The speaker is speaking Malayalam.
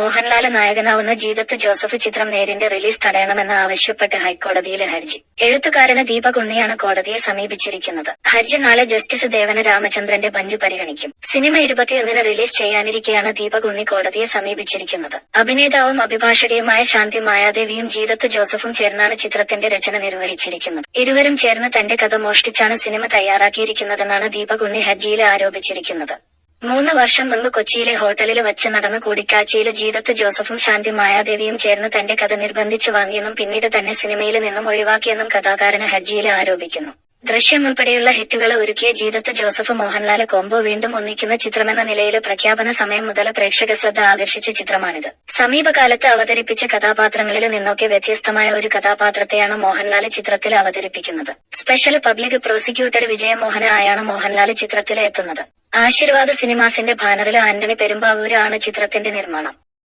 മോഹൻലാൽ നായകനാവുന്ന ജീതത്ത് ജോസഫ് ചിത്രം നേരിന്റെ റിലീസ് തടയണമെന്ന് ആവശ്യപ്പെട്ട് ഹൈക്കോടതിയിലെ ഹർജി. എഴുത്തുകാരന് ദീപക് ഉണ്ണിയാണ് കോടതിയെ സമീപിച്ചിരിക്കുന്നത്. ഹർജി നാളെ ജസ്റ്റിസ് ദേവന രാമചന്ദ്രന്റെ ബഞ്ച് പരിഗണിക്കും. സിനിമ ഇരുപത്തിയൊന്നിന് റിലീസ് ചെയ്യാനിരിക്കെയാണ് ദീപക് ഉണ്ണി കോടതിയെ സമീപിച്ചിരിക്കുന്നത്. അഭിനേതാവും അഭിഭാഷകയുമായ ശാന്തി മായാദേവിയും ജീതത്ത് ജോസഫും ചേർന്നാണ് ചിത്രത്തിന്റെ രചന നിർവഹിച്ചിരിക്കുന്നത്. ഇരുവരും ചേർന്ന് തന്റെ കഥ മോഷ്ടിച്ചാണ് സിനിമ തയ്യാറാക്കിയിരിക്കുന്നതെന്നാണ് ദീപക് ഉണ്ണി ഹർജിയിൽ ആരോപിച്ചിരിക്കുന്നത്. മൂന്ന് വർഷം മുൻപ് കൊച്ചിയിലെ ഹോട്ടലിൽ വച്ച് നടന്ന കൂടിക്കാഴ്ചയിൽ ജീതത്ത് ജോസഫും ശാന്തി മായാദേവിയും ചേർന്ന് തന്റെ കഥ നിർബന്ധിച്ചു വാങ്ങിയെന്നും പിന്നീട് തന്നെ സിനിമയിൽ നിന്നും ഒഴിവാക്കിയെന്നും കഥാകാരന് ഹജ്ജിയിൽ ആരോപിക്കുന്നു. ദൃശ്യം ഉൾപ്പെടെയുള്ള ഹിറ്റുകൾ ഒരുക്കിയ ജീതത്ത് ജോസഫ് മോഹൻലാൽ കോംബോ വീണ്ടും ഒന്നിക്കുന്ന ചിത്രമെന്ന നിലയിൽ പ്രഖ്യാപന സമയം മുതൽ പ്രേക്ഷക ശ്രദ്ധ ആകർഷിച്ച ചിത്രമാണിത്. സമീപകാലത്ത് അവതരിപ്പിച്ച കഥാപാത്രങ്ങളിൽ നിന്നൊക്കെ വ്യത്യസ്തമായ ഒരു കഥാപാത്രത്തെയാണ് മോഹൻലാൽ ചിത്രത്തിൽ അവതരിപ്പിക്കുന്നത്. സ്പെഷ്യൽ പബ്ലിക് പ്രോസിക്യൂട്ടർ വിജയമോഹനായാണ് മോഹൻലാൽ ചിത്രത്തിൽ എത്തുന്നത്. ആശീർവാദ് സിനിമാസിന്റെ ബാനറിൽ ആന്റണി പെരുമ്പാവൂര് ആണ് ചിത്രത്തിന്റെ നിർമ്മാണം.